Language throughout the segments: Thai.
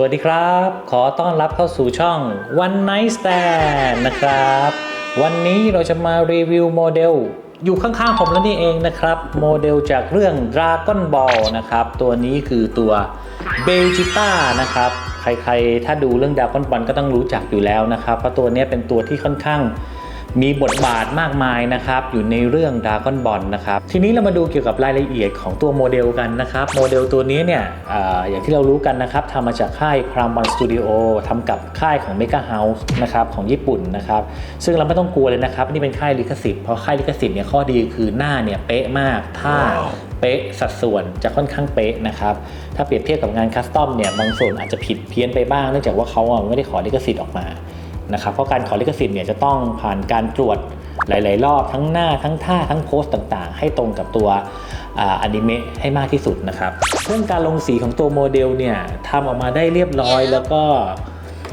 สวัสดีครับ ขอต้อนรับเข้าสู่ช่อง One Night Stand นะครับ วันนี้เราจะมารีวิวโมเดล อยู่ข้างๆผมแล้วนี่เองนะครับ โมเดลจากเรื่อง Dragon Ball นะครับ ตัวนี้คือตัวเบจิต้านะครับ ใครๆ ถ้าดูเรื่อง Dragon Ball ก็ต้องรู้จักอยู่แล้วนะครับ เพราะตัวนี้เป็นตัวที่ค่อนข้าง มีบทบาทมากมายนะครับ อยู่ในเรื่อง Dragon Ball นะครับ ทีนี้เรามาดูเกี่ยวกับรายละเอียดของตัวโมเดลกันนะครับ โมเดลตัวนี้เนี่ยอาอย่างที่เรารู้กันนะครับทำมาจากค่าย Crown Ball Studio ทำกับค่ายของ Mega House นะครับของญี่ปุ่นนะครับ ซึ่งเราไม่ต้องกลัวเลยนะครับ นี่เป็นค่ายลิขสิทธิ์เพราะค่ายลิขสิทธิ์เนี่ยข้อดีคือหน้าเนี่ยเป๊ะมากท่าเป๊ะสัดส่วนจะค่อนข้างเป๊ะนะครับ ถ้าเปรียบเทียบกับงานคัสตอมเนี่ยบางส่วนอาจจะผิดเพี้ยนไปบ้างเนื่องจากว่าเขาอะไม่ได้ขอลิขสิทธิ์ออกมา นะครับเพราะการขอลิขสิทธิ์เนี่ยจะต้องผ่านการตรวจหลาย ๆ รอบทั้งหน้าทั้งท่าทั้งโพสต์ต่างๆ ให้ตรงกับตัวอาอนิเมะให้มากที่สุดนะครับเรื่องการลงสีของตัวโมเดลเนี่ยทำออกมาได้เรียบร้อยแล้วก็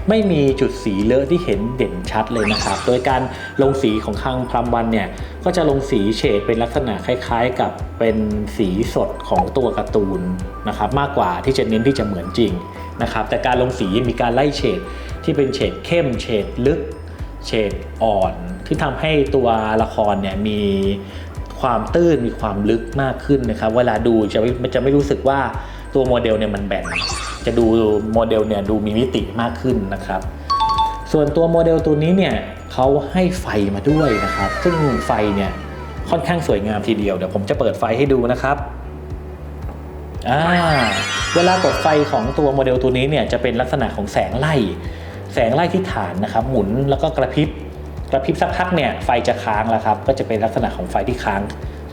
ไม่มีจุดสีเลอะที่เห็นเด่นชัดเลยนะครับ โดยการลงสีของคังพรามวันเนี่ยก็จะลงสีเฉดเป็นลักษณะคล้าย ๆ กับเป็นสีสดของตัวการ์ตูนนะครับมากกว่าที่จะเน้นที่จะเหมือนจริงนะครับแต่การลงสีมีการไล่เฉด ที่เป็นเฉดเข้มเฉดลึก เฉดอ่อนที่ทำให้ตัวละครเนี่ยมีความตื้นมีความลึกมากขึ้นนะครับ เวลาดูจะไม่จะไม่รู้สึกว่าตัวโมเดลเนี่ยมันแบนจะดูโมเดลเนี่ยดูมีมิติมากขึ้นนะครับ ส่วนตัวโมเดลตัวนี้เนี่ยเขาให้ไฟมาด้วยนะครับ ซึ่งไฟเนี่ยค่อนข้างสวยงามทีเดียวเดี๋ยวผมจะเปิดไฟให้ดูนะครับอ่าเวลากดไฟของตัวโมเดลตัวนี้เนี่ยจะเป็นลักษณะของแสงไล่ แสงไล่ที่ฐานนะครับ หมุนแล้วก็กระพริบกระพริบสักพักเนี่ยไฟจะค้างแล้วครับ ก็จะเป็นลักษณะของไฟที่ค้าง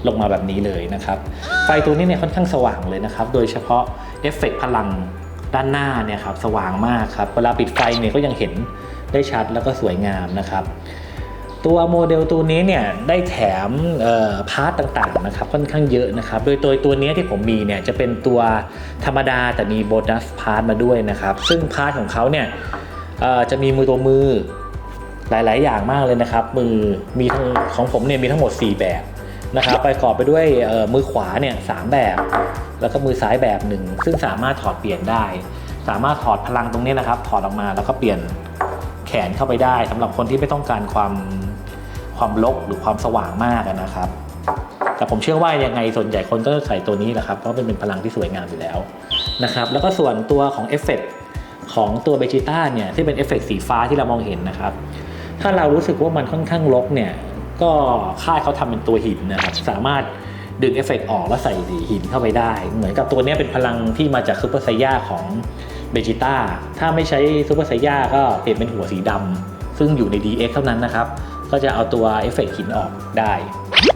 ลงมาแบบนี้เลยนะครับ ไฟตัวนี้เนี่ยค่อนข้างสว่างเลยนะครับ โดยเฉพาะเอฟเฟกต์พลังด้านหน้าเนี่ยครับสว่างมากครับ เวลาปิดไฟเนี่ยก็ยังเห็นได้ชัดแล้วก็สวยงามนะครับ ตัวโมเดลตัวนี้เนี่ยได้แถมพาร์ตต่างๆนะครับค่อนข้างเยอะนะครับ โดยตัวตัวนี้ที่ผมมีเนี่ยจะเป็นตัวธรรมดาแต่มีโบนัสพาร์ตมาด้วยนะครับ ซึ่งพาร์ทของเขาเนี่ย จะมีมือตัวมือหลาย ๆ อย่างมากเลยนะครับ มือมีทั้งของผมเนี่ยมีทั้งหมด 4 แบบนะครับประกอบไปด้วยมือขวาเนี่ยสามแบบ แล้วก็มือซ้ายแบบหนึ่งซึ่งสามารถถอดเปลี่ยนได้ สามารถถอดพลังตรงนี้นะครับ ถอดออกมาแล้วก็เปลี่ยนแขนเข้าไปได้สำหรับคนที่ไม่ต้องการความความลบหรือความสว่างมากนะครับ แต่ผมเชื่อว่ายังไงส่วนใหญ่คนก็จะใส่ตัวนี้แหละครับเพราะมันเป็นพลังที่สวยงามอยู่แล้วนะครับ แล้วก็ส่วนตัวของเอฟเฟกต์ ของตัวเบจิต้าเนี่ยที่เป็นเอฟเฟกต์สีฟ้าที่เรามองเห็นนะครับ ถ้าเรารู้สึกว่ามันค่อนข้างรกเนี่ยก็ค่ายเขาทำเป็นตัวหินนะครับสามารถดึงเอฟเฟกต์ออกแล้วใส่หินเข้าไปได้ เหมือนกับตัวนี้เป็นพลังที่มาจากซูเปอร์ไซย่าของเบจิต้าถ้าไม่ใช้ซูเปอร์ไซย่าก็เปลี่ยนเป็นหัวสีดำซึ่งอยู่ใน DX เท่านั้นนะครับ ก็จะเอาตัวเอฟเฟกต์หินออกได้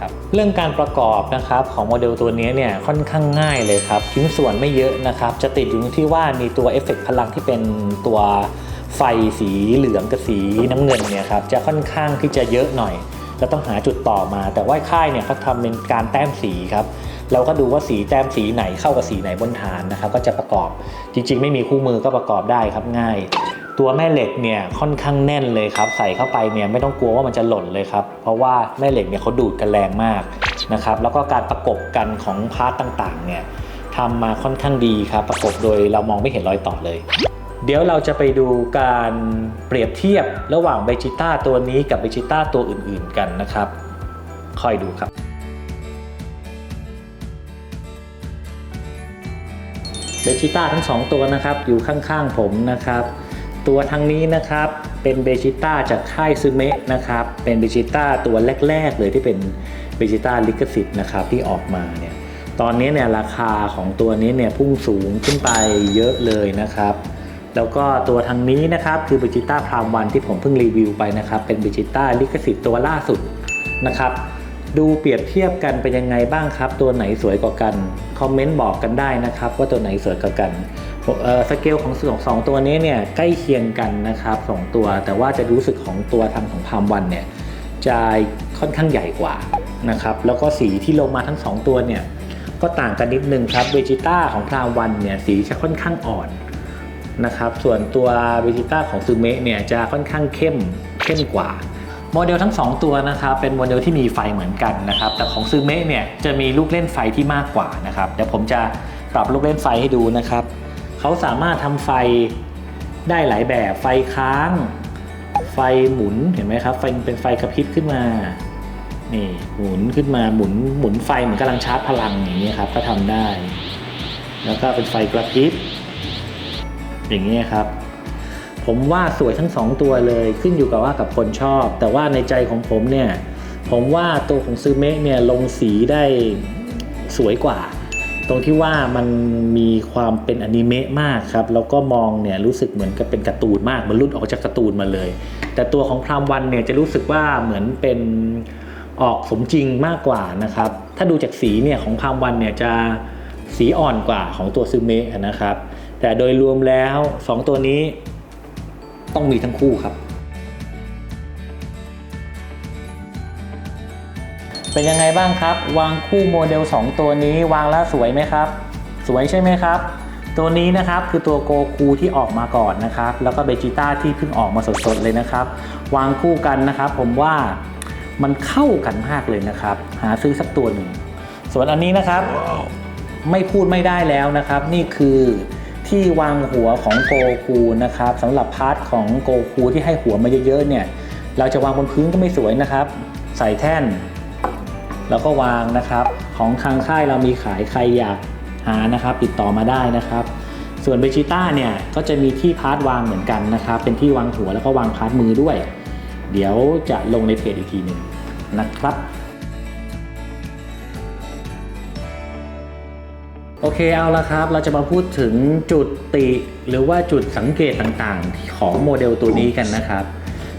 ครับ เรื่องการประกอบนะครับของโมเดลตัวนี้เนี่ยค่อนข้างง่ายเลยครับชิ้นส่วนไม่เยอะนะครับ จะติดอยู่ที่ว่ามีตัวเอฟเฟกต์พลังที่เป็นตัวไฟสีเหลืองกับสีน้ำเงินเนี่ยครับจะค่อนข้างที่จะเยอะหน่อยแล้วต้องหาจุดต่อมา แต่ว่าค่ายเนี่ยเขาทำเป็นการแต้มสีครับ เราก็ดูว่าสีแต้มสีไหนเข้ากับสีไหนบนฐานนะครับ ก็จะประกอบจริง ๆ ไม่มีคู่มือก็ประกอบได้ครับง่าย ตัวแม่เหล็กเนี่ยค่อนข้างแน่นเลยครับ ใส่เข้าไปเนี่ยไม่ต้องกลัวว่ามันจะหล่นเลยครับ เพราะว่าแม่เหล็กเนี่ยเขาดูดกันแรงมากนะครับแล้วก็การประกบกันของพาร์ตต่างๆเนี่ยทำมาค่อนข้างดีครับ ประกบโดยเรามองไม่เห็นรอยต่อเลย เดี๋ยวเราจะไปดูการเปรียบเทียบระหว่างเบจิต้าตัวนี้กับเบจิต้าตัวอื่นๆกันนะครับคอยดูครับเบจิต้าทั้งสองตัวนะครับอยู่ข้างๆผมนะครับ ตัวทางนี้นะครับเป็นเบจิต้าจากค่ายซึเมะนะครับเป็นเบจิต้าตัวแรก ๆ เลยที่เป็นเบจิต้าลิขสิทธิ์นะครับที่ออกมาเนี่ยตอนนี้เนี่ยราคาของตัวนี้เนี่ยพุ่งสูงขึ้นไปเยอะเลยนะครับ แล้วก็ตัวทางนี้นะครับคือเบจิต้าพรามวันที่ผมเพิ่งรีวิวไปนะครับเป็นเบจิต้าลิขสิทธิ์ตัวล่าสุดนะครับดูเปรียบเทียบกันเป็นยังไงบ้างครับ ตัวไหนสวยกว่ากัน คอมเมนต์บอกกันได้นะครับ ว่าตัวไหนสวยกว่ากัน สเกลของสองสองตัวนี้เนี่ยใกล้เคียงกันนะครับสองตัว แต่ว่าจะรู้สึกของตัวทางของพามวันเนี่ยจะค่อนข้างใหญ่กว่านะครับแล้วก็สีที่ลงมาทั้งสองตัวเนี่ยก็ต่างกันนิดนึงครับเบจิต้าของพรามวันเนี่ยสีจะค่อนข้างอ่อนนะครับส่วนตัวเบจิต้าของซูเมะเนี่ยจะค่อนข้างเข้มเข้มกว่า โมเดลทั้ง 2 ตัวนะครับเป็นโมเดลที่มีไฟเหมือนกันนะครับแต่ของซูเมะเนี่ยจะมีลูกเล่นไฟที่มากกว่านะครับเดี๋ยวผมจะปรับลูกเล่นไฟให้ดูนะครับ เขาสามารถทำไฟได้หลายแบบไฟค้าง ไฟหมุนเห็นไหมครับไฟเป็นไฟกระพริบขึ้นมานี่หมุนขึ้นมาหมุนหมุนไฟเหมือนกำลังชาร์จพลังอย่างนี้ครับก็ทำได้ แล้วก็เป็นไฟกระพริบอย่างนี้ครับผมว่าสวยทั้งสองตัวเลยขึ้นอยู่กับว่ากับคนชอบ แต่ว่าในใจของผมเนี่ย ผมว่าตัวของซูเมะเนี่ยลงสีได้สวยกว่า ตรงที่ว่ามันมีความเป็นอนิเมะมากครับแล้วก็มองเนี่ยรู้สึกเหมือนกับเป็นการ์ตูนมากมันรุ่นออกจากการ์ตูนมาเลย แต่ตัวของพรามวันเนี่ยจะรู้สึกว่าเหมือนเป็นออกสมจริงมากกว่านะครับ ถ้าดูจากสีเนี่ยของพรามวันเนี่ยจะสีอ่อนกว่าของตัวซูเมะนะครับ แต่โดยรวมแล้วสองตัวนี้ต้องมีทั้งคู่ครับ เป็นยังไงบ้างครับ วางคู่โมเดล 2 ตัวนี้วางแล้วสวยไหมครับ สวยใช่ไหมครับ ตัวนี้นะครับคือตัวโกคูที่ออกมาก่อนนะครับ แล้วก็เบจิต้าที่เพิ่งออกมาสดๆเลยนะครับ วางคู่กันนะครับ ผมว่ามันเข้ากันมากเลยนะครับ หาซื้อสักตัวหนึ่ง ส่วนอันนี้นะครับ ไม่พูดไม่ได้แล้วนะครับ นี่คือที่วางหัวของโกคูนะครับสำหรับพาร์ทของโกคูที่ให้หัวมาเยอะๆเนี่ย เราจะวางบนพื้นก็ไม่สวยนะครับ ใส่แท่น แล้วก็วางนะครับ ของทางค่ายเรามีขายใครอยากหานะครับ ติดต่อมาได้นะครับ ส่วนเบจิต้าเนี่ยก็จะมีที่พาร์ทวางเหมือนกันนะครับ เป็นที่วางหัวแล้วก็วางพาร์ทมือด้วย เดี๋ยวจะลงในเพจอีกทีหนึ่งนะครับโอเคเอาละครับ เราจะมาพูดถึงจุดติหรือว่าจุดสังเกตต่างๆ ของโมเดลตัวนี้กันนะครับ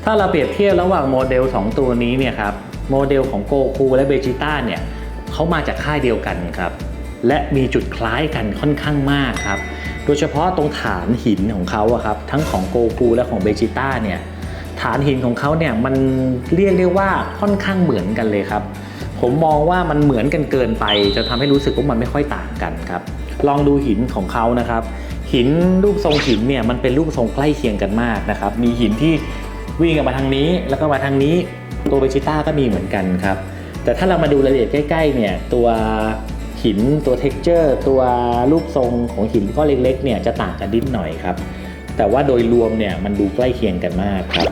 ถ้าเราเปรียบเทียบระหว่างโมเดล 2 ตัวนี้เนี่ยครับ โมเดลของโกคูและเบจิต้าเนี่ยเขามาจากค่ายเดียวกันครับ และมีจุดคล้ายกันค่อนข้างมากครับ โดยเฉพาะตรงฐานหินของเขาอะครับทั้งของโกคูและของเบจิต้าเนี่ยฐานหินของเขาเนี่ยมันเรียกได้ว่าค่อนข้างเหมือนกันเลยครับ ผมมองว่ามันเหมือนกันเกินไปจะทำให้รู้สึกว่ามันไม่ค่อยต่างกันครับ ลองดูหินของเขานะครับ หินรูปทรงหินเนี่ยมันเป็นรูปทรงใกล้เคียงกันมากนะครับ มีหินที่วิ่งออกมาทางนี้แล้วก็มาทางนี้ ตัวเบจิต้าก็มีเหมือนกันครับ แต่ถ้าเรามาดูรายละเอียดใกล้ๆเนี่ยตัวหินตัวเท็กเจอร์ตัวรูปทรงของหินก้อนเล็กๆเนี่ยจะต่างกันนิดหน่อยครับ แต่ว่าโดยรวมเนี่ยมันดูใกล้เคียงกันมากครับ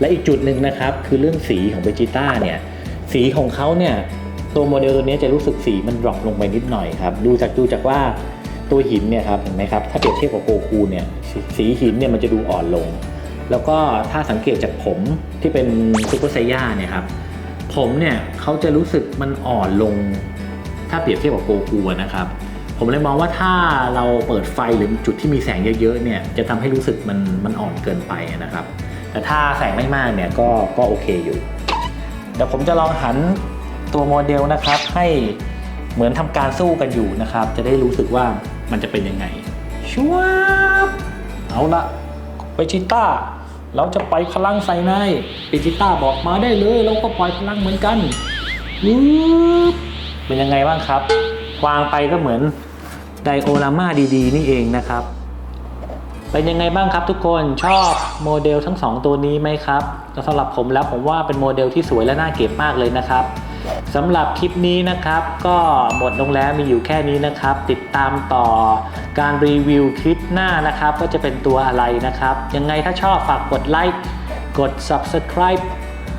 และอีกจุดหนึ่งนะครับคือเรื่องสีของเบจิต้าเนี่ยสีของเขาเนี่ยตัวโมเดลตัวนี้จะรู้สึกสีมันดรอปลงไปนิดหน่อยครับ ดูจากดูจากว่าตัวหินเนี่ยครับเห็นไหมครับถ้าเปรียบเทียบกับโกคูเนี่ยสีสีหินเนี่ยมันจะดูอ่อนลง แล้วก็ถ้าสังเกตจากผมที่เป็นซูเปอร์ไซย่าเนี่ยครับ ผมเนี่ยเขาจะรู้สึกมันอ่อนลง ถ้าเปรียบเทียบกับโกคูนะครับ ผมเลยมองว่าถ้าเราเปิดไฟหรือจุดที่มีแสงเยอะๆเนี่ยจะทำให้รู้สึกมันมันอ่อนเกินไปนะครับ แต่ถ้าแสงไม่มากเนี่ยก็ก็โอเคอยู่เดี๋ยวผมจะลองหันตัวโมเดลนะครับ ให้เหมือนทำการสู้กันอยู่นะครับ จะได้รู้สึกว่ามันจะเป็นยังไงชัวบเอาละ เปจิต้า เราจะปล่อยพลังใส่นายเปจิต้าบอกมาได้เลย เราก็ปล่อยพลังเหมือนกันวืบเป็นยังไงบ้างครับ วางไปก็เหมือนไดโอรามาดีๆ นี่เองนะครับ เป็นยังไงบ้างครับทุกคนชอบโมเดลทั้ง 2 ตัวนี้ไหมครับสำหรับผมแล้วผมว่าเป็นโมเดลที่สวยและน่าเก็บมากเลยนะครับ สำหรับคลิปนี้นะครับ ก็หมดลงแล้วมีอยู่แค่นี้นะครับ ติดตามต่อการรีวิวคลิปหน้านะครับ ก็จะเป็นตัวอะไรนะครับ ยังไงถ้าชอบฝากกดไลค์กด Subscribe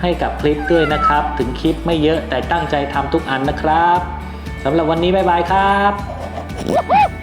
ให้กับคลิปด้วยนะครับ ถึงคลิปไม่เยอะแต่ตั้งใจทำทุกอันนะครับสำหรับวันนี้บ๊ายบายครับ